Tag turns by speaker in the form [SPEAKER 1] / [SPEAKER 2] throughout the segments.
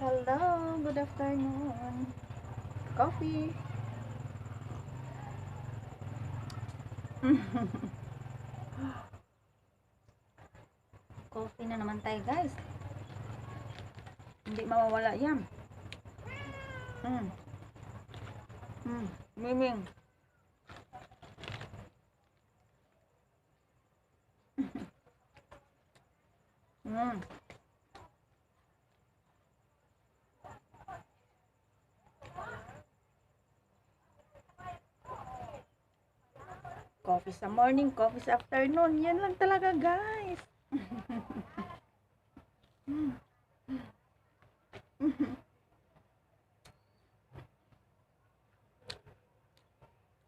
[SPEAKER 1] Hello, good afternoon. Coffee. Coffee na naman tayo, guys. Hindi mawawala yan. Mm. Mm. Miming. mm. Coffee sa morning, coffee sa afternoon. Yan lang talaga, guys.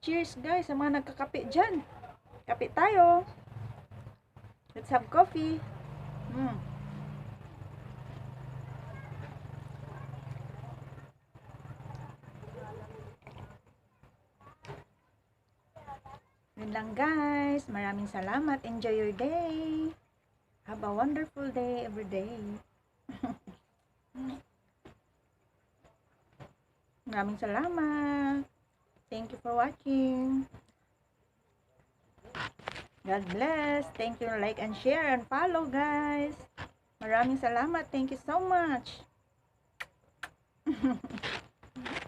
[SPEAKER 1] Cheers, guys, sa mga nagkakape dyan. Kape tayo. Let's have coffee. Mm. Yun lang guys. Maraming salamat. Enjoy your day. Have a wonderful day every day. Maraming salamat. Thank you for watching. God bless. Thank you. Like and share and follow guys. Maraming salamat. Thank you so much.